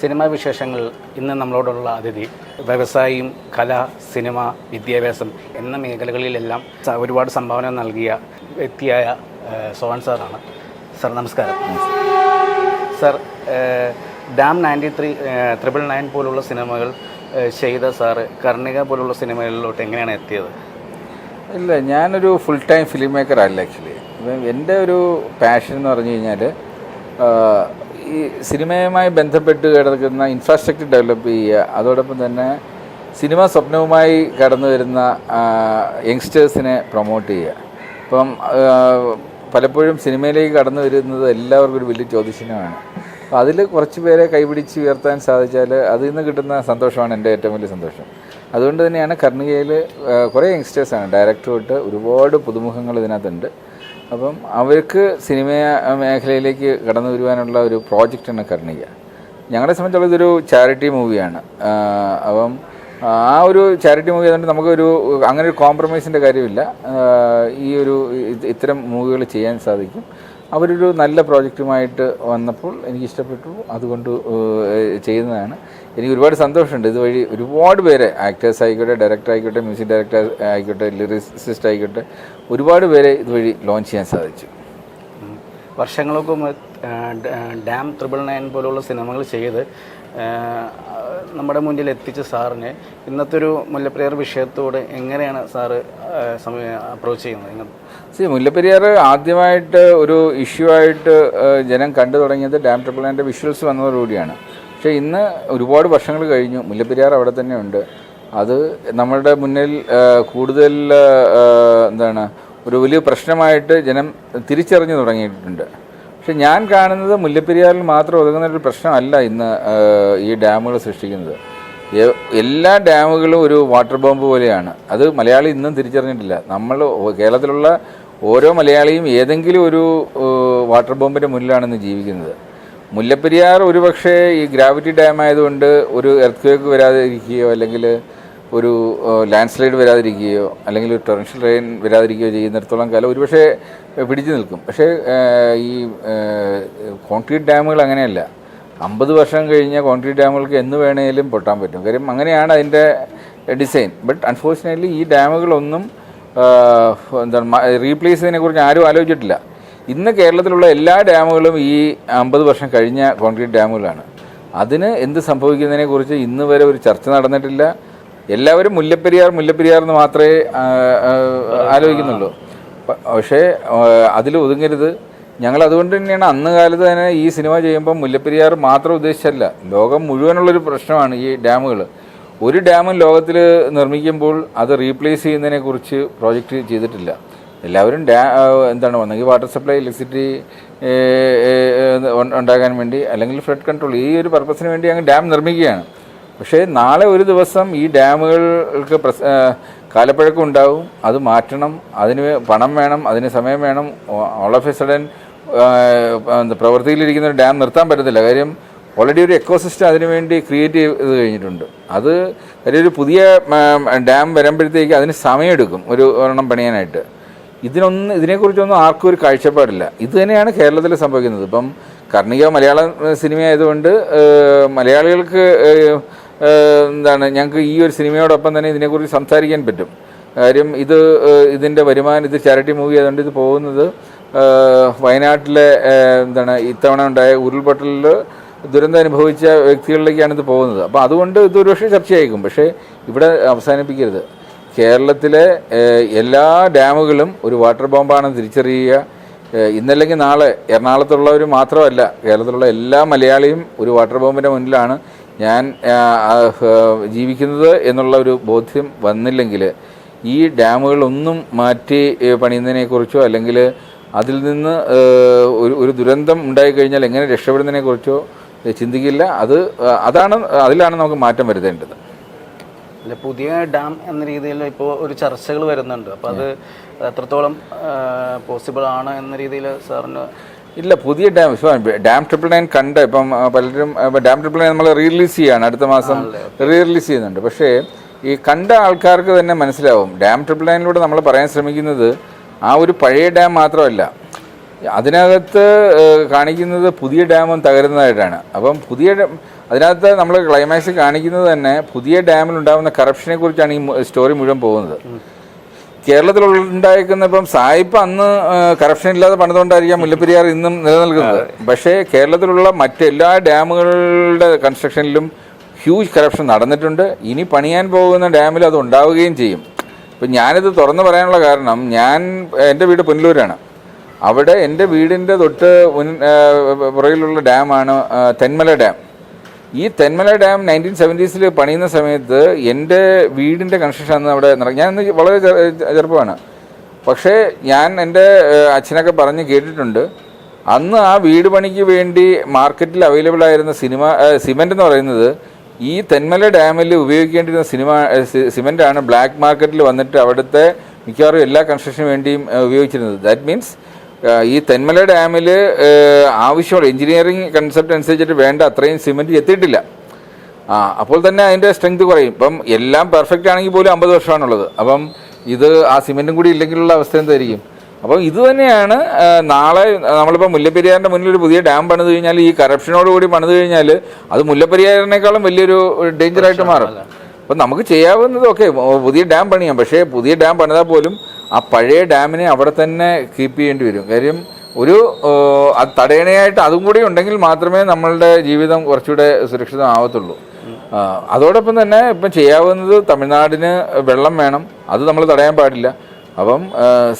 Cinema വിശേഷങ്ങൾ ഇന്ന് നമ്മളോടുള്ള അതിഥി. വ്യവസായം കല സിനിമ വിദ്യാഭ്യാസം എന്ന മേഖലകളിലെല്ലാം ഒരുപാട് സംഭാവന നൽകിയ വ്യക്തിയായ സോഹൻ സാറാണ്. സാർ നമസ്കാരം. Sir dam ninety three triple nine പോലുള്ള സിനിമകൾ ചെയ്ത സാറ് കർണിക പോലുള്ള സിനിമകളിലോട്ട് എങ്ങനെയാണ് എത്തിയത്? ഇല്ല ഞാനൊരു ഫുൾ ടൈം ഫിലിം മേക്കർ അല്ല ആക്ച്വലി എന്റെ ഒരു പാഷൻ എന്ന് പറഞ്ഞു കഴിഞ്ഞാൽ ഈ സിനിമയുമായി ബന്ധപ്പെട്ട് കിടക്കുന്ന ഇൻഫ്രാസ്ട്രക്ചർ ഡെവലപ്പ് ചെയ്യുക അതോടൊപ്പം തന്നെ സിനിമ സ്വപ്നവുമായി കടന്നു വരുന്ന യങ്സ്റ്റേഴ്സിനെ പ്രൊമോട്ട് ചെയ്യുക. ഇപ്പം പലപ്പോഴും സിനിമയിലേക്ക് കടന്നു വരുന്നത് എല്ലാവർക്കും ഒരു വലിയ ചോദ്യചിഹ്നമാണ് അപ്പോൾ അതിൽ കുറച്ച് പേരെ കൈപിടിച്ച് ഉയർത്താൻ സാധിച്ചാൽ അതിൽ നിന്ന് കിട്ടുന്ന സന്തോഷമാണ് എന്റെ ഏറ്റവും വലിയ സന്തോഷം. അതുകൊണ്ട് തന്നെയാണ് കർണികയിൽ കുറേ യങ്സ്റ്റേഴ്സാണ് ഡയറക്ടർ തൊട്ട് ഒരുപാട് പുതുമുഖങ്ങൾ ഇതിനകത്തുണ്ട്. അപ്പം അവർക്ക് സിനിമ മേഖലയിലേക്ക് കടന്നു വരുവാനുള്ള ഒരു പ്രോജക്റ്റാണ് കർണിക ഞങ്ങളെ സംബന്ധിച്ചുള്ള ഇതൊരു ചാരിറ്റി മൂവിയാണ്. അപ്പം ആ ഒരു ചാരിറ്റി മൂവി ആയതുകൊണ്ട് നമുക്കൊരു അങ്ങനെ ഒരു കോംപ്രമൈസിന്റെ കാര്യമില്ല. ഈ ഒരു ഇത്തരം മൂവികൾ ചെയ്യാൻ സാധിക്കും. അവരൊരു നല്ല പ്രോജക്റ്റുമായിട്ട് വന്നപ്പോൾ എനിക്ക് ഇഷ്ടപ്പെട്ടു അതുകൊണ്ട് ചെയ്യുന്നതാണ്. എനിക്ക് ഒരുപാട് സന്തോഷമുണ്ട്. ഇതുവഴി ഒരുപാട് പേരെ ആക്ടേഴ്സ് ആയിക്കോട്ടെ ഡയറക്ടർ ആയിക്കോട്ടെ മ്യൂസിക് ഡയറക്ടർ ആയിക്കോട്ടെ ലിറിസിസ്റ്റ് ആയിക്കോട്ടെ ഒരുപാട് പേരെ ഇതുവഴി ലോഞ്ച് ചെയ്യാൻ സാധിച്ചു. വർഷങ്ങൾക്ക് ഡാം ത്രിപിൾ നയൻ പോലുള്ള സിനിമകൾ ചെയ്ത് നമ്മുടെ മുന്നിൽ എത്തിച്ച സാറിനെ ഇന്നത്തെ ഒരു മുല്ലപ്പെരിയാർ വിഷയത്തോട് എങ്ങനെയാണ് സാറ് അപ്രോച്ച് ചെയ്യുന്നത്? സി മുല്ലപ്പെരിയാർ ആദ്യമായിട്ട് ഒരു ഇഷ്യൂ ആയിട്ട് ജനം കണ്ടു തുടങ്ങിയത് ഡാം ട്രിപ്പിൾ ആൻഡ് വിഷ്വൽസ് വന്നതോടുകൂടിയാണ്. പക്ഷേ ഇന്ന് ഒരുപാട് വർഷങ്ങൾ കഴിഞ്ഞു. മുല്ലപ്പെരിയാർ അവിടെ തന്നെ ഉണ്ട്. അത് നമ്മളുടെ മുന്നിൽ കൂടുതൽ എന്താണ് ഒരു വലിയ പ്രശ്നമായിട്ട് ജനം തിരിച്ചറിഞ്ഞു തുടങ്ങിയിട്ടുണ്ട്. പക്ഷെ ഞാൻ കാണുന്നത് മുല്ലപ്പെരിയാറിൽ മാത്രം ഒതുങ്ങുന്ന ഒരു പ്രശ്നമല്ല ഇന്ന് ഈ ഡാമുകൾ സൃഷ്ടിക്കുന്നത്. എല്ലാ ഡാമുകളും ഒരു വാട്ടർ ബോംബ് പോലെയാണ്. അത് മലയാളി ഇന്നും തിരിച്ചറിഞ്ഞിട്ടില്ല. നമ്മൾ കേരളത്തിലുള്ള ഓരോ മലയാളിയും ഏതെങ്കിലും ഒരു വാട്ടർ ബോംബിന്റെ മുന്നിലാണെന്ന് ജീവിക്കുന്നത്. മുല്ലപ്പെരിയാർ ഒരുപക്ഷേ ഈ ഗ്രാവിറ്റി ഡാം ആയതുകൊണ്ട് ഒരു എർത്ത് വേക്ക് വരാതിരിക്കുകയോ അല്ലെങ്കിൽ ഒരു ലാൻഡ് സ്ലൈഡ് വരാതിരിക്കുകയോ അല്ലെങ്കിൽ ഒരു ടെറൻഷ്യൽ റെയിൻ വരാതിരിക്കുകയോ ചെയ്യുന്നിടത്തോളം കാലം ഒരുപക്ഷെ പിടിച്ചു നിൽക്കും. പക്ഷേ ഈ കോൺക്രീറ്റ് ഡാമുകൾ അങ്ങനെയല്ല. അമ്പത് വർഷം കഴിഞ്ഞ കോൺക്രീറ്റ് ഡാമുകൾക്ക് എന്ന് വേണേലും പൊട്ടാൻ പറ്റും. കാര്യം അങ്ങനെയാണ് അതിന്റെ ഡിസൈൻ ബട്ട് അൺഫോർച്ചുനേറ്റ്ലി ഈ ഡാമുകളൊന്നും എന്താണ് റീപ്ലേസ് ചെയ്തതിനെ കുറിച്ച് ആരും ആലോചിച്ചിട്ടില്ല. ഇന്ന് കേരളത്തിലുള്ള എല്ലാ ഡാമുകളും ഈ അമ്പത് വർഷം കഴിഞ്ഞ കോൺക്രീറ്റ് ഡാമുകളാണ് അതിന് എന്ത് സംഭവിക്കുന്നതിനെ കുറിച്ച് ഇന്ന് വരെ ഒരു ചർച്ച നടന്നിട്ടില്ല. എല്ലാവരും മുല്ലപ്പെരിയാർ മുല്ലപ്പെരിയാർ എന്ന് മാത്രമേ ആലോചിക്കുന്നുള്ളൂ. പക്ഷേ അതിൽ ഒതുങ്ങരുത്. ഞങ്ങൾ അതുകൊണ്ട് തന്നെയാണ് അന്ന് കാലത്ത് തന്നെ ഈ സിനിമ ചെയ്യുമ്പോൾ മുല്ലപ്പെരിയാർ മാത്രം ഉദ്ദേശിച്ചല്ല ലോകം മുഴുവനുള്ളൊരു പ്രശ്നമാണ് ഈ ഡാമുകൾ. ഒരു ഡാമും ലോകത്തിൽ നിർമ്മിക്കുമ്പോൾ അത് റീപ്ലേസ് ചെയ്യുന്നതിനെ കുറിച്ച് പ്രോജക്റ്റ് ചെയ്തിട്ടില്ല. എല്ലാവരും ഡാ എന്താണ് ഒന്നെങ്കിൽ വാട്ടർ സപ്ലൈ ഇലക്ട്രിസിറ്റി ഉണ്ടാകാൻ വേണ്ടി അല്ലെങ്കിൽ ഫ്ലഡ് കൺട്രോൾ ഈ ഒരു പർപ്പസിന് വേണ്ടി അങ്ങ് ഡാം നിർമ്മിക്കുകയാണ്. പക്ഷേ നാളെ ഒരു ദിവസം ഈ ഡാമുകൾക്ക് പ്രസ കാലപ്പഴക്കം ഉണ്ടാവും. അത് മാറ്റണം. അതിന് പണം വേണം. അതിന് സമയം വേണം. ഓൾ ഓഫ് എ സഡൻ പ്രവൃത്തിയിലിരിക്കുന്ന ഒരു ഡാം നിർത്താൻ പറ്റത്തില്ല. കാര്യം ഓൾറെഡി ഒരു എക്കോസിസ്റ്റം അതിനുവേണ്ടി ക്രിയേറ്റ് ചെയ്ത് കഴിഞ്ഞിട്ടുണ്ട്. അത് ഒരു പുതിയ ഡാം വരുമ്പോഴത്തേക്ക് അതിന് സമയമെടുക്കും. ഒരു ഒരെണ്ണം പണിയാനായിട്ട്. ഇതിനൊന്നും ഇതിനെക്കുറിച്ചൊന്നും ആർക്കും ഒരു കാഴ്ചപ്പാടില്ല. ഇത് തന്നെയാണ് കേരളത്തിൽ സംഭവിക്കുന്നത്. ഇപ്പം കർണിക മലയാള സിനിമ ആയതുകൊണ്ട് മലയാളികൾക്ക് എന്താണ് ഞങ്ങൾക്ക് ഈ ഒരു സിനിമയോടൊപ്പം തന്നെ ഇതിനെക്കുറിച്ച് സംസാരിക്കാൻ പറ്റും. കാര്യം ഇത് ഇതിന്റെ വരുമാനം ഇത് ചാരിറ്റി മൂവി ആയതുകൊണ്ട് ഇത് പോകുന്നത് വയനാട്ടിലെ എന്താണ് ഇത്തവണ ഉണ്ടായ ഉരുൾപൊട്ടലിൽ ദുരന്തം അനുഭവിച്ച വ്യക്തികളിലേക്കാണ് ഇത് പോകുന്നത്. അപ്പോൾ അതുകൊണ്ട് ഇത് ഒരുപക്ഷെ ചർച്ചയായിരിക്കും. പക്ഷേ ഇവിടെ അവസാനിപ്പിക്കരുത്. കേരളത്തിലെ എല്ലാ ഡാമുകളും ഒരു വാട്ടർ ബോംബാണ് തിരിച്ചറിയുക ഇന്നല്ലെങ്കിൽ നാളെ എറണാകുളത്തുള്ളവർ മാത്രമല്ല കേരളത്തിലുള്ള എല്ലാ മലയാളിയും ഒരു വാട്ടർ ബോംബിന്റെ മുന്നിലാണ് ഞാൻ ജീവിക്കുന്നത് എന്നുള്ള ഒരു ബോധ്യം വന്നില്ലെങ്കിൽ ഈ ഡാമുകളൊന്നും മാറ്റി പണിയുന്നതിനെക്കുറിച്ചോ അല്ലെങ്കിൽ അതിൽ നിന്ന് ഒരു ഒരു ദുരന്തം ഉണ്ടായിക്കഴിഞ്ഞാൽ എങ്ങനെ രക്ഷപ്പെടുന്നതിനെക്കുറിച്ചോ ചിന്തിക്കില്ല. അത് അതാണ് അതിലാണ് നമുക്ക് മാറ്റം വരുത്തേണ്ടത്. അല്ല പുതിയ ഡാം എന്ന രീതിയിൽ ഇപ്പോൾ ഒരു ചർച്ചകൾ വരുന്നുണ്ട്. അപ്പോൾ അത് എത്രത്തോളം പോസിബിൾ ആണ് എന്ന രീതിയിൽ സാറിന് ഇല്ല പുതിയ ഡാം ഡാം ട്രിപ്പിൾ നയൻ കണ്ട് ഇപ്പം പലരും ഡാം ട്രിപ്പിൾ നയൻ നമ്മൾ റീലീസ് ചെയ്യാണ് അടുത്ത മാസം റീ റിലീസ് ചെയ്യുന്നുണ്ട്. പക്ഷേ ഈ കണ്ട ആൾക്കാർക്ക് തന്നെ മനസ്സിലാവും ഡാം ട്രിപ്പിൾ നയനിലൂടെ നമ്മൾ പറയാൻ ശ്രമിക്കുന്നത് ആ ഒരു പഴയ ഡാം മാത്രമല്ല. അതിനകത്ത് കാണിക്കുന്നത് പുതിയ ഡാമും തകരുന്നതായിട്ടാണ്. അപ്പം പുതിയ അതിനകത്ത് നമ്മൾ ക്ലൈമാക്സ് കാണിക്കുന്നത് തന്നെ പുതിയ ഡാമിൽ ഉണ്ടാകുന്ന കറപ്ഷനെ കുറിച്ചാണ് ഈ സ്റ്റോറി മുഴുവൻ പോകുന്നത്. കേരളത്തിൽ ഉണ്ടായിരിക്കുന്ന ഇപ്പം സായിപ്പ് അന്ന് കറപ്ഷൻ ഇല്ലാതെ പണിതുകൊണ്ടായിരിക്കാം മുല്ലപ്പെരിയാർ ഇന്നും നിലനിൽക്കുന്നത്. പക്ഷേ കേരളത്തിലുള്ള മറ്റെല്ലാ ഡാമുകളുടെ കൺസ്ട്രക്ഷനിലും ഹ്യൂജ് കറപ്ഷൻ നടന്നിട്ടുണ്ട്. ഇനി പണിയാൻ പോകുന്ന ഡാമിൽ അത് ഉണ്ടാവുകയും ചെയ്യും. ഇപ്പം ഞാനിത് തുറന്നു പറയാനുള്ള കാരണം ഞാൻ എന്റെ വീട് പുനലൂരാണ്. അവിടെ എന്റെ വീടിന്റെ തൊട്ട് മുൻ പുറകിലുള്ള ഡാമാണ് തെന്മല ഡാം ഈ തെന്മല ഡാം നയന്റീൻ സെവന്റീസിൽ പണിയുന്ന സമയത്ത് എന്റെ വീടിന്റെ കൺസ്ട്രക്ഷൻ അന്ന് അവിടെ നടക്കും ഞാൻ വളരെ ചെറുപ്പമാണ്. പക്ഷേ ഞാൻ എന്റെ അച്ഛനൊക്കെ പറഞ്ഞ് കേട്ടിട്ടുണ്ട്. അന്ന് ആ വീട് പണിക്ക് വേണ്ടി മാർക്കറ്റിൽ അവൈലബിൾ ആയിരുന്ന സിനിമ സിമെന്റ് എന്ന് പറയുന്നത് ഈ തെന്മല ഡാമിൽ ഉപയോഗിക്കേണ്ടിരുന്ന സിനിമ സിമെന്റാണ് ബ്ലാക്ക് മാർക്കറ്റിൽ വന്നിട്ട് അവിടുത്തെ മിക്കവാറും എല്ലാ കൺസ്ട്രക്ഷന് വേണ്ടിയും ഉപയോഗിച്ചിരുന്നത്. ദാറ്റ് മീൻസ് ഈ തെന്മല ഡാമിൽ ആവശ്യമുള്ള എഞ്ചിനീയറിംഗ് കൺസെപ്റ്റ് അനുസരിച്ചിട്ട് വേണ്ട അത്രയും സിമെന്റ് എത്തിയിട്ടില്ല. ആ അപ്പോൾ തന്നെ അതിന്റെ സ്ട്രെങ്ത് കുറയും. ഇപ്പം എല്ലാം പെർഫെക്റ്റ് ആണെങ്കിൽ പോലും അമ്പത് വർഷമാണുള്ളത്. അപ്പം ഇത് ആ സിമെന്റും കൂടി ഇല്ലെങ്കിലുള്ള അവസ്ഥ എന്തായിരിക്കും? അപ്പം ഇത് തന്നെയാണ് നാളെ നമ്മളിപ്പോൾ മുല്ലപ്പെരിയാറിന്റെ മുന്നിൽ ഒരു പുതിയ ഡാം പണിത് കഴിഞ്ഞാൽ ഈ കറപ്ഷനോട് കൂടി പണിത് കഴിഞ്ഞാൽ അത് മുല്ലപ്പെരിയാറിനേക്കാളും വലിയൊരു ഡേഞ്ചറായിട്ട് മാറും. അപ്പം നമുക്ക് ചെയ്യാവുന്നത് ഓക്കെ പുതിയ ഡാം പണിയാം. പക്ഷേ പുതിയ ഡാം പണിതാൽ പോലും ആ പഴയ ഡാമിനെ അവിടെ തന്നെ കീപ്പ് ചെയ്യേണ്ടി വരും. കാര്യം ഒരു അത് തടയണയായിട്ട് അതും കൂടി ഉണ്ടെങ്കിൽ മാത്രമേ നമ്മളുടെ ജീവിതം കുറച്ചുകൂടെ സുരക്ഷിതമാവത്തുള്ളൂ. അതോടൊപ്പം തന്നെ ഇപ്പം ചെയ്യാവുന്നത് തമിഴ്നാടിന് വെള്ളം വേണം. അത് നമ്മൾ തടയാൻ പാടില്ല. അപ്പം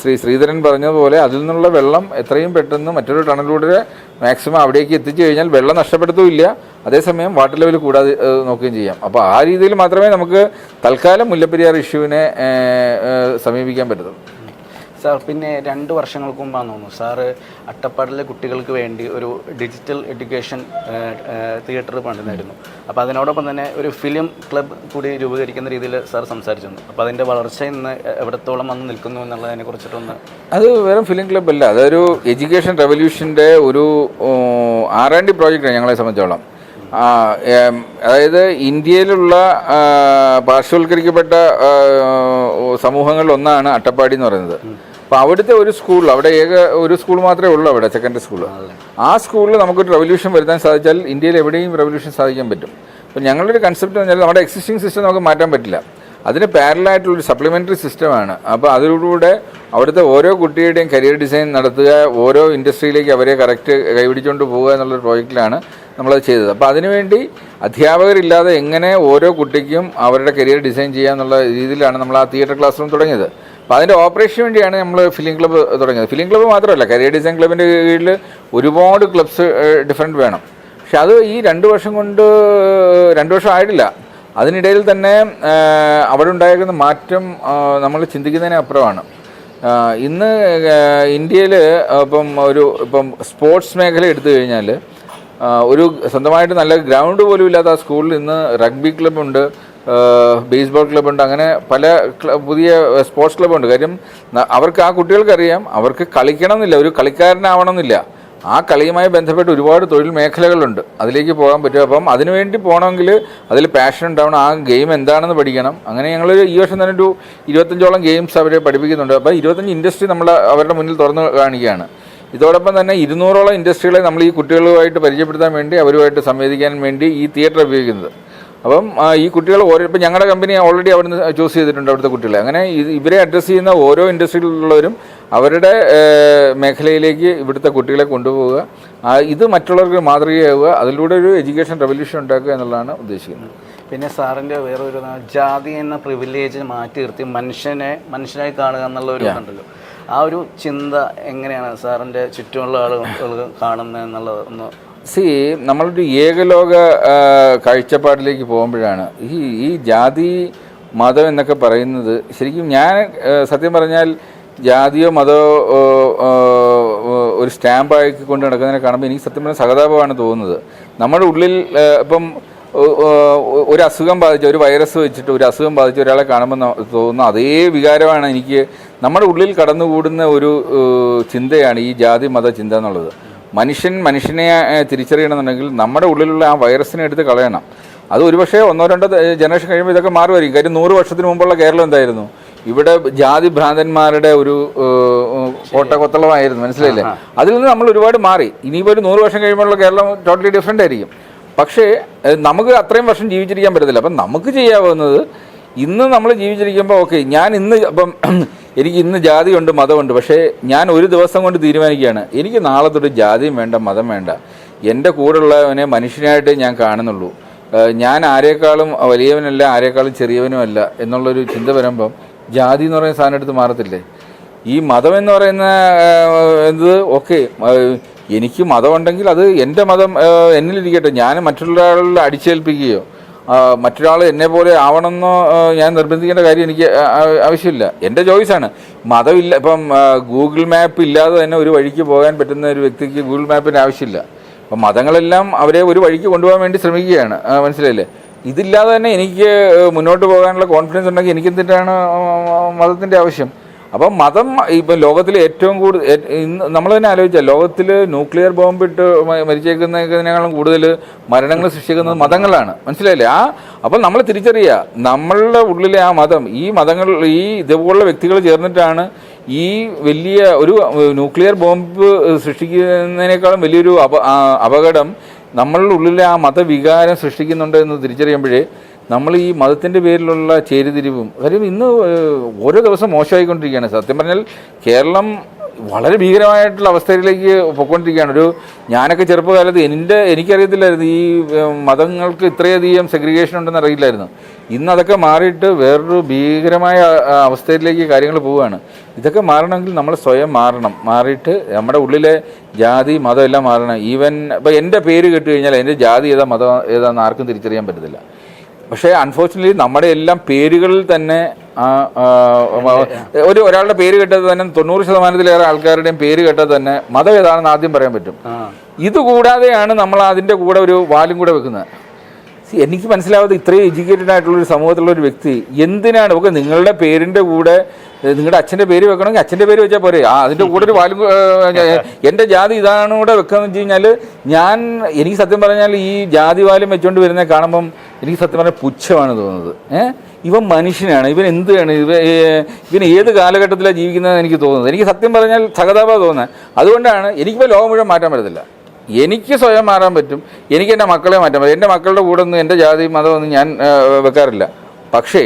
ശ്രീ ശ്രീധരൻ പറഞ്ഞതുപോലെ അതിൽ നിന്നുള്ള വെള്ളം എത്രയും പെട്ടെന്ന് മറ്റൊരു ടണലിലൂടെ മാക്സിമം അവിടേക്ക് എത്തിച്ചു കഴിഞ്ഞാൽ വെള്ളം നഷ്ടപ്പെടുത്തുമില്ല അതേസമയം വാട്ടർ ലെവൽ കൂടാതെ നോക്കുകയും ചെയ്യാം. അപ്പോൾ ആ രീതിയിൽ മാത്രമേ നമുക്ക് തൽക്കാലം മുല്ലപ്പെരിയാർ ഇഷ്യൂവിനെ സമീപിക്കാൻ പറ്റത്തുള്ളൂ. സാർ പിന്നെ രണ്ട് വർഷങ്ങൾക്ക് മുമ്പാന്ന് തോന്നുന്നു സാറ് അട്ടപ്പാടിലെ കുട്ടികൾക്ക് വേണ്ടി ഒരു ഡിജിറ്റൽ എഡ്യൂക്കേഷൻ തിയേറ്റർ പണിതായിരുന്നു അപ്പോൾ അതിനോടൊപ്പം തന്നെ ഒരു ഫിലിം ക്ലബ് കൂടി രൂപീകരിക്കുന്ന രീതിയിൽ സാർ സംസാരിച്ചിരുന്നു. അപ്പോൾ അതിന്റെ വളർച്ച ഇന്ന് എവിടത്തോളം വന്ന് നിൽക്കുന്നു എന്നുള്ളതിനെ കുറിച്ചിട്ടൊന്ന് അത് വെറും ഫിലിം ക്ലബ് അല്ല. അതൊരു എഡ്യൂക്കേഷൻ റെവല്യൂഷന്റെ ഒരു ആർ ആൻഡ് ഡി പ്രോജക്റ്റാണ് ഞങ്ങളെ സംബന്ധിച്ചോളം. അതായത് ഇന്ത്യയിലുള്ള പാർശ്വവൽക്കരിക്കപ്പെട്ട സമൂഹങ്ങളിലൊന്നാണ് സമൂഹങ്ങളിൽ ഒന്നാണ് അട്ടപ്പാടി എന്ന് പറയുന്നത്. അപ്പോൾ അവിടുത്തെ ഒരു സ്കൂൾ അവിടെ ഏക ഒരു സ്കൂൾ മാത്രമേ ഉള്ളൂ അവിടെ സെക്കൻഡറി സ്കൂൾ ആ സ്കൂളിൽ നമുക്കൊരു റെവല്യൂഷൻ വരുത്താൻ സാധിച്ചാൽ ഇന്ത്യയിൽ എവിടെയും റെവല്യൂഷൻ സാധിക്കാൻ പറ്റും. അപ്പോൾ ഞങ്ങളുടെ ഒരു കൺസെപ്റ്റ് എന്ന് പറഞ്ഞാൽ നമ്മുടെ എക്സിസ്റ്റിംഗ് സിസ്റ്റം നമുക്ക് മാറ്റാൻ പറ്റില്ല. അതിന് പാരലായിട്ടുള്ളൊരു സപ്ലിമെന്ററി സിസ്റ്റമാണ് അപ്പോൾ അതിലൂടെ അവിടുത്തെ ഓരോ കുട്ടിയുടെയും കരിയർ ഡിസൈൻ നടത്തുക ഓരോ ഇൻഡസ്ട്രിയിലേക്ക് അവരെ കറക്റ്റ് കൈപിടിച്ചുകൊണ്ട് പോവുക എന്നുള്ളൊരു പ്രോജക്റ്റിലാണ് നമ്മളത് ചെയ്തത്. അപ്പോൾ അതിനുവേണ്ടി അധ്യാപകരില്ലാതെ എങ്ങനെ ഓരോ കുട്ടിക്കും അവരുടെ കരിയർ ഡിസൈൻ ചെയ്യുക എന്നുള്ള രീതിയിലാണ് നമ്മൾ ആ തിയേറ്റർ ക്ലാസ് റൂം തുടങ്ങിയത്. അപ്പോൾ അതിന്റെ ഓപ്പറേഷന് വേണ്ടിയാണ് നമ്മൾ ഫിലിം ക്ലബ്ബ് തുടങ്ങിയത്. ഫിലിം ക്ലബ്ബ് മാത്രമല്ല കരിയർ ഡിസൈൻ ക്ലബിന്റെ കീഴിൽ ഒരുപാട് ക്ലബ്സ് ഡിഫറെന്റ് വേണം. പക്ഷെ അത് ഈ രണ്ട് വർഷം കൊണ്ട് രണ്ട് വർഷം ആയിട്ടില്ല. അതിനിടയിൽ തന്നെ അവിടെ ഉണ്ടായിരുന്ന മാറ്റം നമ്മൾ ചിന്തിക്കുന്നതിന് അപ്പുറമാണ്. ഇന്ന് ഇന്ത്യയിൽ ഇപ്പം ഒരു ഇപ്പം സ്പോർട്സ് മേഖല എടുത്തു കഴിഞ്ഞാൽ ഒരു സ്വന്തമായിട്ട് നല്ല ഗ്രൗണ്ട് പോലും ഇല്ലാത്ത ആ സ്കൂളിൽ ഇന്ന് റഗ്ബി ക്ലബ്ബുണ്ട് ബേസ്ബോൾ ക്ലബ്ബുണ്ട് അങ്ങനെ പല പുതിയ സ്പോർട്സ് ക്ലബ്ബുണ്ട് കാര്യം അവർക്ക് ആ കുട്ടികൾക്കറിയാം അവർക്ക് കളിക്കണം എന്നില്ല ഒരു കളിക്കാരനാവണം എന്നില്ല ആ കളിയുമായി ബന്ധപ്പെട്ട് ഒരുപാട് തൊഴിൽ മേഖലകളുണ്ട്. അതിലേക്ക് പോകാൻ പറ്റും. അപ്പം അതിനുവേണ്ടി പോകണമെങ്കിൽ അതിൽ പാഷൻ ഉണ്ടാവണം. ആ ഗെയിം എന്താണെന്ന് പഠിക്കണം. അങ്ങനെ ഞങ്ങൾ ഈ വർഷം തന്നെ ഒരു ഇരുപത്തഞ്ചോളം ഗെയിംസ് അവരെ പഠിപ്പിക്കുന്നുണ്ട്. അപ്പോൾ ഇരുപത്തഞ്ച് ഇൻഡസ്ട്രി നമ്മൾ അവരുടെ മുന്നിൽ തുറന്ന് കാണിക്കുകയാണ്. ഇതോടൊപ്പം തന്നെ ഇരുന്നൂറോളം ഇൻഡസ്ട്രികളെ നമ്മൾ ഈ കുട്ടികളുമായിട്ട് പരിചയപ്പെടുത്താൻ വേണ്ടി അവരുമായിട്ട് സംവേദിക്കാൻ വേണ്ടി ഈ തിയേറ്റർ ഉപയോഗിക്കുന്നത്. അപ്പം ഈ കുട്ടികൾ ഓരോ ഇപ്പം ഞങ്ങളുടെ കമ്പനി ഓൾറെഡി അവിടുന്ന് ചൂസ് ചെയ്തിട്ടുണ്ട് അവിടുത്തെ കുട്ടികളെ. അങ്ങനെ ഇവരെ അഡ്രസ്സ് ചെയ്യുന്ന ഓരോ ഇൻഡസ്ട്രിയിലുള്ളവരും അവരുടെ മേഖലയിലേക്ക് ഇവിടുത്തെ കുട്ടികളെ കൊണ്ടുപോവുക. ഇത് മറ്റുള്ളവർക്ക് മാതൃകയാവുക. അതിലൂടെ ഒരു എഡ്യൂക്കേഷൻ റെവല്യൂഷൻ ഉണ്ടാക്കുക എന്നുള്ളതാണ് ഉദ്ദേശിക്കുന്നത്. പിന്നെ സാറിന്റെ വേറൊരു ജാതി എന്ന പ്രിവിലേജ് മാറ്റി നിർത്തി മനുഷ്യനെ മനുഷ്യനായി കാണുക എന്നുള്ള ഒരു ഉണ്ടല്ലോ ആ ഒരു ചിന്ത എങ്ങനെയാണ് സാറിന്റെ ചുറ്റുമുള്ള ആളുകൾ കാണുന്നത് എന്നുള്ളത് ഒന്ന് സി നമ്മളൊരു ഏകലോക കാഴ്ചപ്പാടിലേക്ക് പോകുമ്പോഴാണ്. ഈ ഈ ജാതി മതം എന്നൊക്കെ പറയുന്നത് ശരിക്കും ഞാൻ സത്യം പറഞ്ഞാൽ ജാതിയോ മതമോ ഒരു സ്റ്റാമ്പാക്കി കൊണ്ട് നടക്കുന്നതിനെ കാണുമ്പോൾ എനിക്ക് സത്യം പറഞ്ഞാൽ സഹതാപമാണ് തോന്നുന്നത്. നമ്മുടെ ഉള്ളിൽ ഇപ്പം ഒരു അസുഖം ബാധിച്ച ഒരു വൈറസ് വെച്ചിട്ട് ഒരു അസുഖം ബാധിച്ച ഒരാളെ കാണുമ്പോൾ തോന്നുന്ന അതേ വികാരമാണ് എനിക്ക് നമ്മുടെ ഉള്ളിൽ കടന്നുകൂടുന്ന ഒരു ചിന്തയാണ് ഈ ജാതി മത ചിന്ത എന്നുള്ളത്. മനുഷ്യൻ മനുഷ്യനെ തിരിച്ചറിയണമെന്നുണ്ടെങ്കിൽ നമ്മുടെ ഉള്ളിലുള്ള ആ വൈറസിനെ എടുത്ത് കളയണം. അത് ഒരുപക്ഷെ ഒന്നോ രണ്ടോ ജനറേഷൻ കഴിയുമ്പോൾ ഇതൊക്കെ മാറുമായിരിക്കും കാര്യം നൂറ് വർഷത്തിന് മുമ്പുള്ള കേരളം എന്തായിരുന്നു? ഇവിടെ ജാതി ഭ്രാന്തന്മാരുടെ ഒരു ഏഹ്, കോട്ടകൊത്തളമായിരുന്നു മനസ്സിലായില്ലേ? അതിൽ നിന്ന് നമ്മൾ ഒരുപാട് മാറി. ഇനിയിപ്പോൾ ഒരു നൂറ് വർഷം കഴിയുമ്പോഴുള്ള കേരളം ടോട്ടലി ഡിഫറെന്റ് ആയിരിക്കും. പക്ഷേ നമുക്ക് അത്രയും വർഷം ജീവിച്ചിരിക്കാൻ പറ്റത്തില്ല. അപ്പം നമുക്ക് ചെയ്യാവുന്നത് ഇന്ന് നമ്മൾ ജീവിച്ചിരിക്കുമ്പോൾ ഓക്കെ ഞാൻ ഇന്ന് അപ്പം എനിക്ക് ഇന്ന് ജാതിയുണ്ട് മതമുണ്ട്. പക്ഷേ ഞാൻ ഒരു ദിവസം കൊണ്ട് തീരുമാനിക്കുകയാണ്. എനിക്ക് നാളെ തൊട്ട് ജാതിയും വേണ്ട മതം വേണ്ട. എന്റെ കൂടെയുള്ളവനെ മനുഷ്യനായിട്ട് ഞാൻ കാണുന്നുള്ളൂ. ഞാൻ ആരേക്കാളും വലിയവനല്ല ആരേക്കാളും ചെറിയവനുമല്ല എന്നുള്ളൊരു ചിന്ത വരുമ്പം ജാതി എന്ന് പറയുന്ന സാധനം എടുത്ത് മാറത്തില്ലേ? ഈ മതം എന്ന് പറയുന്ന എന്ത്? ഓക്കെ. എനിക്ക് മതമുണ്ടെങ്കിൽ അത് എന്റെ മതം എന്നിലിരിക്കട്ടെ. ഞാൻ മറ്റുള്ളവരിൽ അടിച്ചേൽപ്പിക്കുകയോ ആ, മറ്റൊരാൾ എന്നെ പോലെ ആവണമെന്നോ ഞാൻ നിർബന്ധിക്കേണ്ട കാര്യം എനിക്ക് ആവശ്യമില്ല. എന്റെ ചോയ്സാണ്. മതമില്ല ഇപ്പം ഗൂഗിൾ മാപ്പ് ഇല്ലാതെ തന്നെ ഒരു വഴിക്ക് പോകാൻ പറ്റുന്ന ഒരു വ്യക്തിക്ക് ഗൂഗിൾ മാപ്പിന്റെ ആവശ്യമില്ല. അപ്പം മതങ്ങളെല്ലാം അവരെ ഒരു വഴിക്ക് കൊണ്ടുപോകാൻ വേണ്ടി ശ്രമിക്കുകയാണ്. മനസ്സിലായില്ലേ? ഇതില്ലാതെ തന്നെ എനിക്ക് മുന്നോട്ട് പോകാനുള്ള കോൺഫിഡൻസ് ഉണ്ടെങ്കിൽ എനിക്ക് എന്തിനാണ് മതത്തിന്റെ ആവശ്യം? അപ്പം മതം ഇപ്പം ലോകത്തിൽ ഏറ്റവും കൂടുതൽ നമ്മൾ തന്നെ ആലോചിച്ചാൽ ലോകത്തിൽ ന്യൂക്ലിയർ ബോംബ് ഇട്ട് മരിച്ചേക്കുന്നതിനേക്കാളും കൂടുതൽ മരണങ്ങൾ സൃഷ്ടിക്കുന്നത് മതങ്ങളാണ്. മനസ്സിലായില്ലേ? ആ അപ്പം നമ്മൾ തിരിച്ചറിയുക നമ്മളുടെ ഉള്ളിലെ ആ മതം ഈ മതങ്ങൾ ഈ ഇതുപോലുള്ള വ്യക്തികൾ ചേർന്നിട്ടാണ് ഈ വലിയ ഒരു ന്യൂക്ലിയർ ബോംബ് സൃഷ്ടിക്കുന്നതിനേക്കാളും വലിയൊരു അപകടം നമ്മളുടെ ഉള്ളിലെ ആ മതവികാരം സൃഷ്ടിക്കുന്നുണ്ട് എന്ന് തിരിച്ചറിയുമ്പോഴേ നമ്മൾ ഈ മതത്തിന്റെ പേരിലുള്ള ചേരിതിരിവും കാര്യം ഇന്ന് ഓരോ ദിവസം മോശമായിക്കൊണ്ടിരിക്കുകയാണ്. സത്യം പറഞ്ഞാൽ കേരളം വളരെ ഭീകരമായിട്ടുള്ള അവസ്ഥയിലേക്ക് പൊയ്ക്കൊണ്ടിരിക്കുകയാണ്. ഒരു ഞാനൊക്കെ ചെറുപ്പകാലത്ത് എന്റെ എനിക്കറിയത്തില്ലായിരുന്നു ഈ മതങ്ങൾക്ക് ഇത്രയധികം സെഗ്രിഗേഷൻ ഉണ്ടെന്ന് അറിയില്ലായിരുന്നു. ഇന്ന് അതൊക്കെ മാറിയിട്ട് വേറൊരു ഭീകരമായ അവസ്ഥയിലേക്ക് കാര്യങ്ങൾ പോവുകയാണ്. ഇതൊക്കെ മാറണമെങ്കിൽ നമ്മൾ സ്വയം മാറണം. മാറിയിട്ട് നമ്മുടെ ഉള്ളിലെ ജാതി മതം എല്ലാം മാറണം. ഈവൻ ഇപ്പം എന്റെ പേര് കേട്ട് കഴിഞ്ഞാൽ എന്റെ ജാതി ഏതാ മതം ഏതാന്ന് ആർക്കും തിരിച്ചറിയാൻ പറ്റത്തില്ല. പക്ഷേ അൺഫോർച്ചുനേറ്റ്ലി നമ്മുടെ എല്ലാം പേരുകളിൽ തന്നെ ഒരു ഒരാളുടെ പേര് കേട്ടത് തന്നെ തൊണ്ണൂറ് ശതമാനത്തിലേറെ ആൾക്കാരുടെയും പേര് കേട്ടത് തന്നെ മതം ഏതാണെന്ന് ആദ്യം പറയാൻ പറ്റും. ഇതുകൂടാതെയാണ് ഇത് കൂടാതെയാണ് നമ്മൾ അതിന്റെ കൂടെ ഒരു വാലും കൂടെ വെക്കുന്നത്. എനിക്ക് മനസ്സിലാവാതെ ഇത്രയും എഡ്യൂക്കേറ്റഡ് ആയിട്ടുള്ള ഒരു സമൂഹത്തിലുള്ള ഒരു വ്യക്തി എന്തിനാണ്? ഓക്കെ നിങ്ങളുടെ പേരിന്റെ കൂടെ നിങ്ങളുടെ അച്ഛന്റെ പേര് വെക്കണമെങ്കിൽ അച്ഛന്റെ പേര് വെച്ചാൽ പോരെ. ആ അതിന്റെ കൂടെ ഒരു വാലും എന്റെ ജാതി ഇതാണ് കൂടെ വെക്കുകയെന്ന് വെച്ച് കഴിഞ്ഞാൽ ഞാൻ എനിക്ക് സത്യം പറഞ്ഞാൽ ഈ ജാതി വാലും വെച്ചുകൊണ്ട് വരുന്നത് കാണുമ്പം എനിക്ക് സത്യം പറഞ്ഞാൽ പുച്ഛമാണ് തോന്നുന്നത്. ഏഹ് ഇവൻ മനുഷ്യനാണ്. ഇവൻ എന്താണ് ഇവ ഇവൻ ഏത് കാലഘട്ടത്തിലാണ് ജീവിക്കുന്നതെന്ന് എനിക്ക് തോന്നുന്നത്. എനിക്ക് സത്യം പറഞ്ഞാൽ സഹതാപ തോന്നുന്നത്. അതുകൊണ്ടാണ് എനിക്കിപ്പോൾ ലോകം മുഴുവൻ മാറ്റാൻ പറ്റത്തില്ല. എനിക്ക് സ്വയം മാറാൻ പറ്റും. എനിക്ക് എന്റെ മക്കളെ മാറ്റാൻ പറ്റും. എന്റെ മക്കളുടെ കൂടെ ഒന്നും എന്റെ ജാതി മതമൊന്നും ഞാൻ വെക്കാറില്ല. പക്ഷേ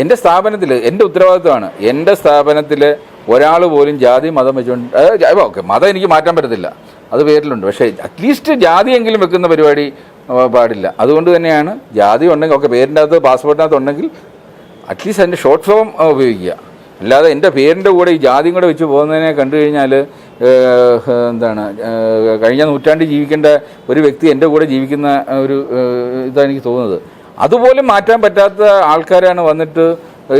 എന്റെ സ്ഥാപനത്തിൽ എന്റെ ഉത്തരവാദിത്വമാണ്. എന്റെ സ്ഥാപനത്തിൽ ഒരാൾ പോലും ജാതി മതം വെച്ചുകൊണ്ട് ഓക്കെ മതം എനിക്ക് മാറ്റാൻ പറ്റത്തില്ല. അത് പേരിലുണ്ട്. പക്ഷേ അറ്റ്ലീസ്റ്റ് ജാതിയെങ്കിലും വെക്കുന്ന പരിപാടി പാടില്ല. അതുകൊണ്ട് തന്നെയാണ് ജാതി ഉണ്ടെങ്കിൽ ഒക്കെ പേരിന്റെ അകത്ത് പാസ്പോർട്ടിനകത്ത് ഉണ്ടെങ്കിൽ അറ്റ്ലീസ്റ്റ് അതിന്റെ ഷോർട്ട് ഫോം ഉപയോഗിക്കുക. അല്ലാതെ എന്റെ പേരിന്റെ കൂടെ ഈ ജാതിയും കൂടെ വെച്ച് പോകുന്നതിനെ കണ്ടു കഴിഞ്ഞാൽ എന്താണ് കഴിഞ്ഞ നൂറ്റാണ്ടിൽ ജീവിക്കേണ്ട ഒരു വ്യക്തി എന്റെ കൂടെ ജീവിക്കുന്ന ഒരു ഇതാണ് എനിക്ക് തോന്നുന്നത്. അതുപോലും മാറ്റാൻ പറ്റാത്ത ആൾക്കാരാണ് വന്നിട്ട്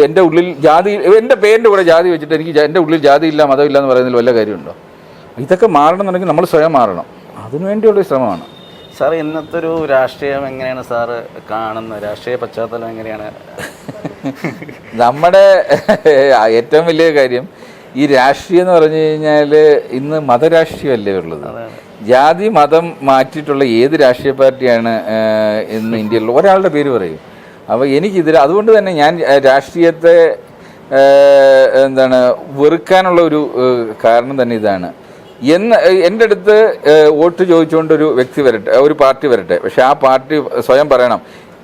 എന്റെ ഉള്ളിൽ ജാതി എന്റെ പേരിന്റെ കൂടെ ജാതി വെച്ചിട്ട് എനിക്ക് എന്റെ ഉള്ളിൽ ജാതിയില്ല മതമില്ല എന്ന് പറയുന്നതിൽ വല്ല കാര്യമുണ്ടോ? ഇതൊക്കെ മാറണമെന്നുണ്ടെങ്കിൽ നമ്മൾ സ്വയം മാറണം. അതിനുവേണ്ടിയുള്ള ശ്രമമാണ്. സാർ ഇന്നത്തെ ഒരു രാഷ്ട്രീയം എങ്ങനെയാണ് സാറ് കാണുന്നത്? രാഷ്ട്രീയ പശ്ചാത്തലം എങ്ങനെയാണ്? നമ്മുടെ ഏറ്റവും വലിയ കാര്യം ഈ രാഷ്ട്രീയം എന്ന് പറഞ്ഞു കഴിഞ്ഞാൽ ഇന്ന് മതരാഷ്ട്രീയമല്ലേ ഉള്ളത്. ജാതി മതം മാറ്റിയിട്ടുള്ള ഏത് രാഷ്ട്രീയ പാർട്ടിയാണ് ഇന്ന് ഇന്ത്യയിൽ ഒരാളുടെ പേര് പറയും. അപ്പോൾ എനിക്കിതിൽ അതുകൊണ്ട് തന്നെ ഞാൻ രാഷ്ട്രീയത്തെ എന്താണ് വെറുക്കാനുള്ള ഒരു കാരണം തന്നെ ഇതാണ്. എന്ന് എന്റെ അടുത്ത് വോട്ട് ചോദിച്ചുകൊണ്ട് ഒരു വ്യക്തി വരട്ടെ ഒരു പാർട്ടി വരട്ടെ. പക്ഷെ ആ പാർട്ടി സ്വയം പറയണം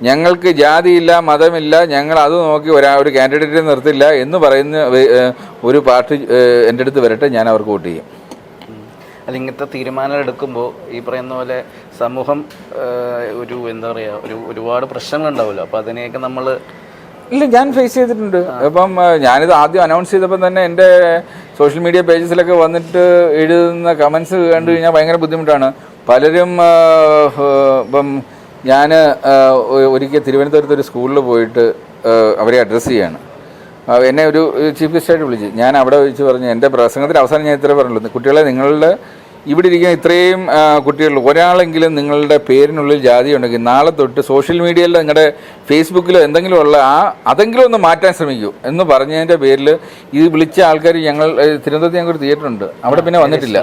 ഞങ്ങൾക്ക് ജാതിയില്ല മതമില്ല ഞങ്ങൾ അത് നോക്കി ഒരാ ഒരു കാൻഡിഡേറ്റിനെ നിർത്തില്ല എന്ന് പറയുന്ന ഒരു പാർട്ടി എന്റെ അടുത്ത് വരട്ടെ ഞാൻ അവർക്ക് വോട്ട് ചെയ്യും. അല്ല ഇങ്ങനത്തെ തീരുമാനം എടുക്കുമ്പോൾ ഈ പറയുന്ന പോലെ സമൂഹം ഒരു എന്താ പറയുക ഒരു ഒരുപാട് പ്രശ്നങ്ങളുണ്ടാവുമല്ലോ. അപ്പോൾ അതിനെയൊക്കെ നമ്മൾ ഇല്ല ഞാൻ ഫേസ് ചെയ്തിട്ടുണ്ട്. ഇപ്പം ആ, ഞാനിത് ആദ്യം അനൗൺസ് ചെയ്തപ്പോൾ തന്നെ എന്റെ സോഷ്യൽ മീഡിയ പേജസിലൊക്കെ വന്നിട്ട് എഴുതുന്ന കമൻസ് കണ്ടു കഴിഞ്ഞാൽ ഭയങ്കര ബുദ്ധിമുട്ടാണ്. പലരും ഇപ്പം ഞാൻ ഒരിക്കൽ തിരുവനന്തപുരത്ത് ഒരു സ്കൂളിൽ പോയിട്ട് അവരെ അഡ്രസ്സ് ചെയ്യാണ്. എന്നെ ഒരു ചീഫ് ഗസ്റ്റായിട്ട് വിളിച്ച്. ഞാൻ അവിടെ വെച്ച് പറഞ്ഞു എന്റെ പ്രസംഗത്തിൽ അവസാനം ഞാൻ ഇത്രേ പറഞ്ഞുള്ളൂ. കുട്ടികളെ നിങ്ങളുടെ ഇവിടെ ഇരിക്കുന്ന ഇത്രയും കുട്ടികൾ ഒരാളെങ്കിലും നിങ്ങളുടെ പേരിനുള്ളിൽ ജാതി ഉണ്ടെങ്കിൽ നാളെ തൊട്ട് സോഷ്യൽ മീഡിയയിൽ നിങ്ങളുടെ ഫേസ്ബുക്കിലോ എന്തെങ്കിലും ഉള്ള ആ അതെങ്കിലും ഒന്ന് മാറ്റാൻ ശ്രമിക്കൂ എന്ന് പറഞ്ഞതിന്റെ പേരിൽ ഇത് വിളിച്ച ആൾക്കാർ ഞങ്ങൾ തിരുവനന്തപുരത്ത് ഞങ്ങൾക്ക് ഒരു തിയേറ്റർ ഉണ്ട് അവിടെ പിന്നെ വന്നിട്ടില്ല.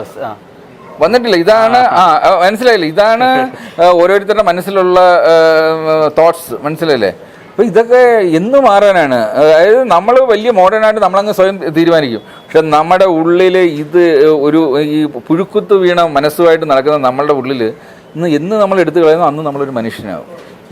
വന്നിട്ടില്ല. ഇതാണ് ആ മനസ്സിലായില്ലേ? ഇതാണ് ഓരോരുത്തരുടെ മനസ്സിലുള്ള തോട്ട്സ്. മനസ്സിലായില്ലേ? അപ്പോൾ ഇതൊക്കെ എന്ന് മാറാനാണ്? അതായത് നമ്മൾ വലിയ മോഡേൺ ആയിട്ട് നമ്മളങ്ങ് സ്വയം തീരുമാനിക്കും. പക്ഷെ നമ്മുടെ ഉള്ളിൽ ഇത് ഒരു ഈ പുഴുക്കുത്ത് വീണ മനസ്സുമായിട്ട് നടക്കുന്ന നമ്മളുടെ ഉള്ളിൽ ഇന്ന് എന്ന് നമ്മൾ എടുത്തു കളയുന്നു അന്ന് നമ്മളൊരു മനുഷ്യനാകും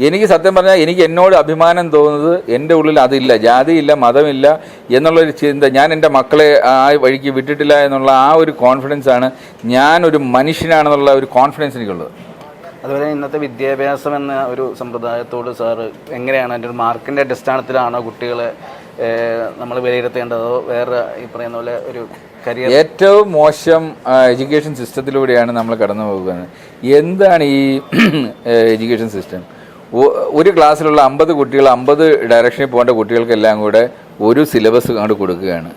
എനിക്ക് സത്യം പറഞ്ഞാൽ എനിക്ക് എന്നോട് അഭിമാനം തോന്നുന്നത് എന്റെ ഉള്ളിൽ അതില്ല ജാതിയില്ല മതമില്ല എന്നുള്ളൊരു ചിന്ത ഞാൻ എന്റെ മക്കളെ ആ വഴിക്ക് വിട്ടിട്ടില്ല എന്നുള്ള ആ ഒരു കോൺഫിഡൻസ് ആണ് ഞാനൊരു മനുഷ്യനാണെന്നുള്ള ഒരു കോൺഫിഡൻസ് എനിക്കുള്ളത്. അതുപോലെ ഇന്നത്തെ വിദ്യാഭ്യാസം എന്ന ഒരു സമ്പ്രദായത്തോട് സാറ് എങ്ങനെയാണ് അതിന്റെ ഒരു മാർക്കിന്റെ അടിസ്ഥാനത്തിലാണോ കുട്ടികളെ നമ്മൾ വിലയിരുത്തേണ്ടതോ വേറെ ഈ പറയുന്ന പോലെ ഒരു കരിയർ ഏറ്റവും മോശം എഡ്യൂക്കേഷൻ സിസ്റ്റത്തിലൂടെയാണ് നമ്മൾ കടന്നു പോകുന്നത്. എന്താണ് ഈ എഡ്യൂക്കേഷൻ സിസ്റ്റം? ഒരു ക്ലാസ്സിലുള്ള അമ്പത് കുട്ടികൾ അമ്പത് ഡയറക്ഷനിൽ പോകേണ്ട കുട്ടികൾക്കെല്ലാം കൂടെ ഒരു സിലബസ് അങ്ങോട്ട് കൊടുക്കുകയാണ്.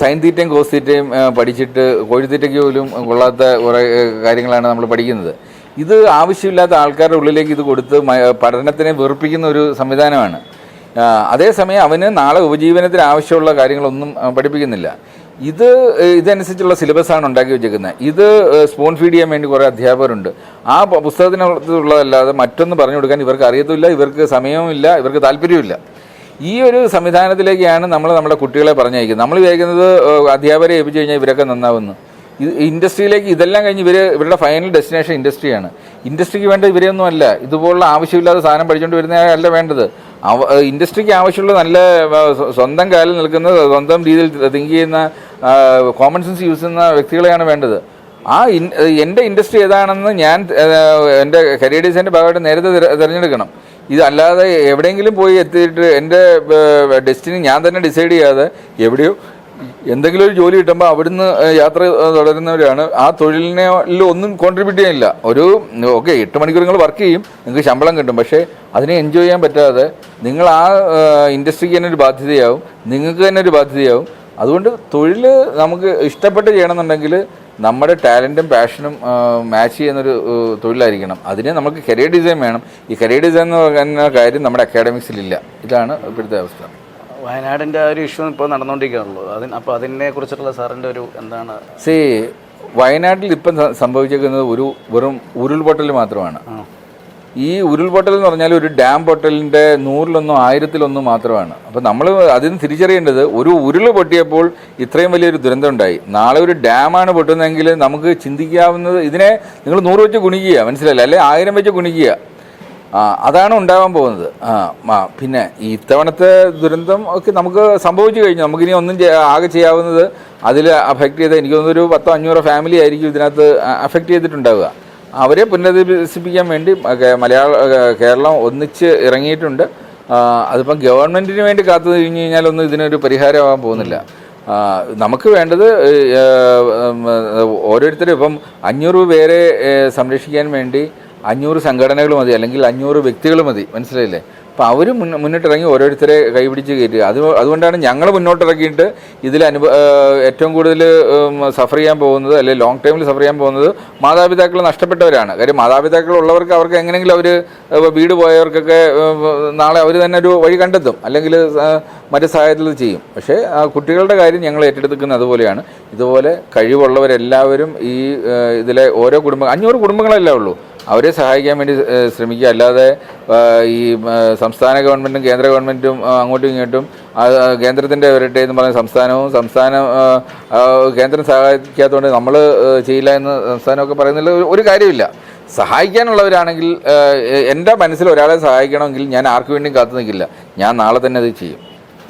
സൈൻ തീറ്റയും കോസ് തീറ്റയും പഠിച്ചിട്ട് കോഴിത്തീറ്റയ്ക്ക് പോലും കൊള്ളാത്ത കുറേ കാര്യങ്ങളാണ് നമ്മൾ പഠിക്കുന്നത്. ഇത് ആവശ്യമില്ലാത്ത ആൾക്കാരുടെ ഉള്ളിലേക്ക് ഇത് കൊടുത്ത് പഠനത്തിനെ വെറുപ്പിക്കുന്ന ഒരു സംവിധാനമാണ്. അതേസമയം അവന് നാളെ ഉപജീവനത്തിന് ആവശ്യമുള്ള കാര്യങ്ങളൊന്നും പഠിപ്പിക്കുന്നില്ല. ഇത് ഇതനുസരിച്ചുള്ള സിലബസാണ് ഉണ്ടാക്കി വെച്ചേക്കുന്നത്. ഇത് സ്പൂൺ ഫീഡ് ചെയ്യാൻ വേണ്ടി കുറേ അധ്യാപകരുണ്ട്. ആ പുസ്തകത്തിനുള്ളതല്ലാതെ മറ്റൊന്നും പറഞ്ഞു കൊടുക്കാൻ ഇവർക്ക് അറിയത്തുമില്ല ഇവർക്ക് സമയവുമില്ല ഇവർക്ക് താല്പര്യവുമില്ല. ഈ ഒരു സംവിധാനത്തിലേക്കാണ് നമ്മൾ നമ്മുടെ കുട്ടികളെ പറഞ്ഞയക്കുന്നത്. നമ്മൾ വിചാരിക്കുന്നത് അധ്യാപകരെ ഏൽപ്പിച്ചു കഴിഞ്ഞാൽ ഇവരൊക്കെ നന്നാവുന്നു. ഇൻഡസ്ട്രിയിലേക്ക് ഇതെല്ലാം കഴിഞ്ഞ് ഇവർ ഇവരുടെ ഫൈനൽ ഡെസ്റ്റിനേഷൻ ഇൻഡസ്ട്രിയാണ്. ഇൻഡസ്ട്രിക്ക് വേണ്ട ഇവരെയൊന്നും അല്ല. ഇതുപോലുള്ള ആവശ്യമില്ലാത്ത സാധനം പഠിച്ചുകൊണ്ട് വരുന്നതല്ല വേണ്ടത്. ഇൻഡസ്ട്രിക്ക് ആവശ്യമുള്ള നല്ല സ്വന്തം കാലിൽ നിൽക്കുന്ന സ്വന്തം രീതിയിൽ തിങ്ക് ചെയ്യുന്ന കോമൺ സെൻസ് യൂസ് ചെയ്യുന്ന വ്യക്തികളെയാണ് വേണ്ടത്. ആ ഇൻ എന്റെ ഇൻഡസ്ട്രി ഏതാണെന്ന് ഞാൻ എന്റെ കരിയർ ഡിസൈന്റെ ഭാഗമായിട്ട് നേരത്തെ തിരഞ്ഞെടുക്കണം. ഇതല്ലാതെ എവിടെയെങ്കിലും പോയി എത്തിയിട്ട് എന്റെ ഡെസ്റ്റിനി ഞാൻ തന്നെ ഡിസൈഡ് ചെയ്യാതെ എവിടെയോ എന്തെങ്കിലും ഒരു ജോലി കിട്ടുമ്പോൾ അവിടുന്ന് യാത്ര തുടരുന്നവരാണ്. ആ തൊഴിലിനെ ഒന്നും കോൺട്രിബ്യൂട്ട് ചെയ്യുന്നില്ല ഒരു ഓക്കെ എട്ട് മണിക്കൂർ നിങ്ങൾ വർക്ക് ചെയ്യും നിങ്ങൾക്ക് ശമ്പളം കിട്ടും. പക്ഷേ അതിനെ എൻജോയ് ചെയ്യാൻ പറ്റാതെ നിങ്ങൾ ആ ഇൻഡസ്ട്രിക്ക് തന്നെ ഒരു ബാധ്യതയാവും. നിങ്ങൾക്ക് തന്നെ ഒരു ബാധ്യതയാവും. അതുകൊണ്ട് തൊഴിൽ നമുക്ക് ഇഷ്ടപ്പെട്ട് ചെയ്യണമെന്നുണ്ടെങ്കിൽ നമ്മുടെ ടാലന്റും പാഷനും മാച്ച് ചെയ്യുന്നൊരു തൊഴിലായിരിക്കണം. അതിന് നമുക്ക് കരിയർ ഡിസൈൻ വേണം. ഈ കരിയർ ഡിസൈൻ എന്ന് പറയുന്ന കാര്യം നമ്മുടെ അക്കാഡമിക്സിലില്ല ഇതാണ് ഇപ്പോഴത്തെ അവസ്ഥ. വയനാടിന്റെ ആ ഒരു ഇഷ്യൂ ഇപ്പോൾ നടന്നുകൊണ്ടിരിക്കുകയാണല്ലോ അതിന് അപ്പോൾ അതിനെ കുറിച്ചിട്ടുള്ള സാറിന്റെ ഒരു എന്താണ്? സി വയനാട്ടിൽ ഇപ്പം സംഭവിച്ചേക്കുന്നത് ഒരു വെറും ഉരുൾപൊട്ടൽ മാത്രമാണ്. ഈ ഉരുൾപൊട്ടൽ എന്ന് പറഞ്ഞാൽ ഒരു ഡാം പൊട്ടലിന്റെ നൂറിലൊന്നും ആയിരത്തിലൊന്നും മാത്രമാണ്. അപ്പോൾ നമ്മൾ അതിന് തിരിച്ചറിയേണ്ടത് ഒരു ഉരുൾ പൊട്ടിയപ്പോൾ ഇത്രയും വലിയൊരു ദുരന്തം ഉണ്ടായി നാളെ ഒരു ഡാമാണ് പൊട്ടുന്നതെങ്കിൽ നമുക്ക് ചിന്തിക്കാവുന്നത് ഇതിനെ നിങ്ങൾ നൂറ് വെച്ച് ഗുണിക്കുക. മനസ്സിലല്ലേ അല്ലെ ആയിരം വെച്ച് ഗുണിക്കുക. അതാണ് ഉണ്ടാവാൻ പോകുന്നത്. ആ പിന്നെ ഇത്തവണത്തെ ദുരന്തം ഒക്കെ നമുക്ക് സംഭവിച്ചു കഴിഞ്ഞു. നമുക്കിനി ഒന്നും ആകെ ചെയ്യാവുന്നത് അതിൽ അഫക്റ്റ് ചെയ്ത എനിക്ക് തോന്നുന്നു ഒരു പത്തോ അഞ്ഞൂറോ ഫാമിലി ആയിരിക്കും ഇതിനകത്ത് അഫക്റ്റ് ചെയ്തിട്ടുണ്ടാവുക. അവരെ പുനരധിവസിപ്പിക്കാൻ വേണ്ടി മലയാള കേരളം ഒന്നിച്ച് ഇറങ്ങിയിട്ടുണ്ട്. അതിപ്പം ഗവൺമെന്റിന് വേണ്ടി കാത്തു കഴിഞ്ഞ് കഴിഞ്ഞാലൊന്നും ഇതിനൊരു പരിഹാരമാകാൻ പോകുന്നില്ല. നമുക്ക് വേണ്ടത് ഓരോരുത്തരും ഇപ്പം അഞ്ഞൂറ് പേരെ സംരക്ഷിക്കാൻ വേണ്ടി അഞ്ഞൂറ് സംഘടനകൾ മതി അല്ലെങ്കിൽ അഞ്ഞൂറ് വ്യക്തികൾ മതി മനസ്സിലായില്ലേ? അപ്പോൾ അവർ മുന്ന മുന്നിട്ടിറങ്ങി ഓരോരുത്തരെ കൈപിടിച്ച് കയറ്റുക. അത് അതുകൊണ്ടാണ് ഞങ്ങൾ മുന്നോട്ടിറങ്ങിയിട്ട് ഇതിൽ അനുഭവ ഏറ്റവും കൂടുതൽ സഫർ ചെയ്യാൻ പോകുന്നത് അല്ലെങ്കിൽ ലോങ് ടൈമിൽ സഫർ ചെയ്യാൻ പോകുന്നത് മാതാപിതാക്കൾ നഷ്ടപ്പെട്ടവരാണ്. കാര്യം മാതാപിതാക്കൾ ഉള്ളവർക്ക് അവർക്ക് എങ്ങനെയെങ്കിലും അവർ വീട് പോയവർക്കൊക്കെ നാളെ അവർ തന്നെ ഒരു വഴി കണ്ടെത്തും. അല്ലെങ്കിൽ മറ്റു സഹായത്തിൽ ചെയ്യും. പക്ഷേ കുട്ടികളുടെ കാര്യം ഞങ്ങൾ ഏറ്റെടുക്കുന്നത് അതുപോലെയാണ്. ഇതുപോലെ കഴിവുള്ളവരെല്ലാവരും ഈ ഇതിലെ ഓരോ കുടുംബം അഞ്ഞൂറ് കുടുംബങ്ങളല്ലേ ഉള്ളൂ. അവരെ സഹായിക്കാൻ വേണ്ടി ശ്രമിക്കുക. അല്ലാതെ ഈ സംസ്ഥാന ഗവൺമെന്റും കേന്ദ്ര ഗവൺമെന്റും അങ്ങോട്ടും ഇങ്ങോട്ടും കേന്ദ്രത്തിന്റെ വരട്ടെ എന്ന് പറഞ്ഞ സംസ്ഥാനവും സംസ്ഥാനം കേന്ദ്രം സഹായിക്കാത്തതുകൊണ്ട് നമ്മൾ ചെയ്യില്ല എന്ന് സംസ്ഥാനമൊക്കെ പറയുന്നതിൽ ഒരു- കാര്യമില്ല സഹായിക്കാനുള്ളവരാണെങ്കിൽ എന്റെ മനസ്സിൽ ഒരാളെ സഹായിക്കണമെങ്കിൽ ഞാൻ ആർക്കു വേണ്ടിയും കാത്തു നിൽക്കില്ല. ഞാൻ നാളെ തന്നെ അത് ചെയ്യും.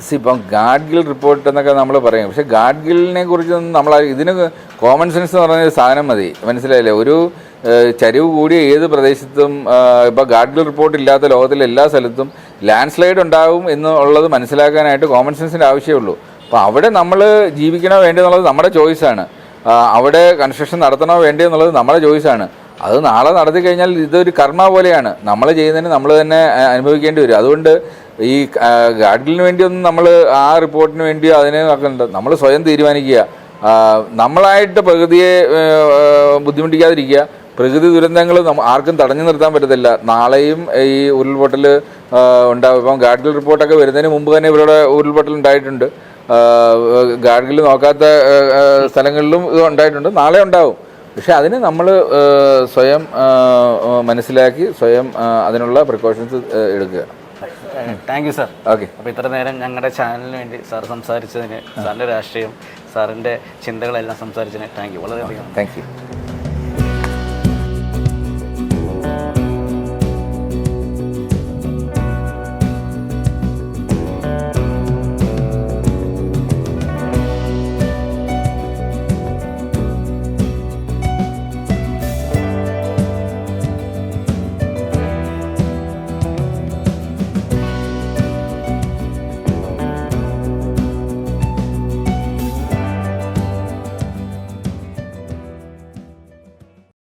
സി ഇപ്പം ഗാഡ്ഗിൽ റിപ്പോർട്ട് എന്നൊക്കെ നമ്മൾ പറയും. പക്ഷേ ഗാഡ്ഗിലിനെ കുറിച്ചൊന്നും നമ്മൾ ഇതിന് കോമൺ സെൻസ് എന്ന് പറഞ്ഞൊരു സാധനം മതി. മനസ്സിലായില്ലേ? ഒരു ചരിവ് കൂടിയ ഏത് പ്രദേശത്തും ഇപ്പോൾ ഗാഡ്ഗിൽ റിപ്പോർട്ട് ഇല്ലാത്ത ലോകത്തിലെ എല്ലാ സ്ഥലത്തും ലാൻഡ് സ്ലൈഡ് ഉണ്ടാവും എന്നുള്ളത് മനസ്സിലാക്കാനായിട്ട് കോമൺ സെൻസിന്റെ ആവശ്യമുള്ളൂ അപ്പോൾ അവിടെ നമ്മൾ ജീവിക്കണോ വേണ്ടെന്നുള്ളത് നമ്മുടെ ആണ്. അവിടെ കൺസ്ട്രക്ഷൻ നടത്തണോ വേണ്ടെന്നുള്ളത് നമ്മുടെ ആണ്. അത് നാളെ നടത്തി കഴിഞ്ഞാൽ ഇതൊരു കർമ്മ പോലെയാണ്. നമ്മൾ ചെയ്യുന്നതിന് നമ്മൾ തന്നെ അനുഭവിക്കേണ്ടി വരും. അതുകൊണ്ട് ഈ ഗാഡ്ഗിലിന് വേണ്ടിയൊന്നും നമ്മൾ ആ റിപ്പോർട്ടിന് വേണ്ടിയോ അതിനെ നോക്കണ്ട നമ്മൾ സ്വയം തീരുമാനിക്കുക. നമ്മളായിട്ട് പ്രകൃതിയെ ബുദ്ധിമുട്ടിക്കാതിരിക്കുക. പ്രകൃതി ദുരന്തങ്ങൾ ആർക്കും തടഞ്ഞു നിർത്താൻ പറ്റത്തില്ല. നാളെയും ഈ ഉരുൾപൊട്ടൽ ഉണ്ടാവും. ഇപ്പം ഗാഡ്ഗിൽ റിപ്പോർട്ടൊക്കെ വരുന്നതിന് മുമ്പ് തന്നെ ഇവരുടെ ഉരുൾപൊട്ടൽ ഉണ്ടായിട്ടുണ്ട് ഗാഡ്ഗിൽ നോക്കാത്ത സ്ഥലങ്ങളിലും ഇത് ഉണ്ടായിട്ടുണ്ട്. നാളെ ഉണ്ടാവും. പക്ഷെ അതിന് നമ്മൾ സ്വയം മനസ്സിലാക്കി സ്വയം അതിനുള്ള പ്രിക്കോഷൻസ് എടുക്കുക. Thank you sir. ഓക്കെ. അപ്പോൾ ഇത്ര നേരം ഞങ്ങളുടെ ചാനലിന് വേണ്ടി സാർ സംസാരിച്ചതിന് സാറിന്റെ രാഷ്ട്രീയം സാറിന്റെ ചിന്തകളെല്ലാം സംസാരിച്ചതിന് താങ്ക് യു. വളരെയധികം താങ്ക് യു.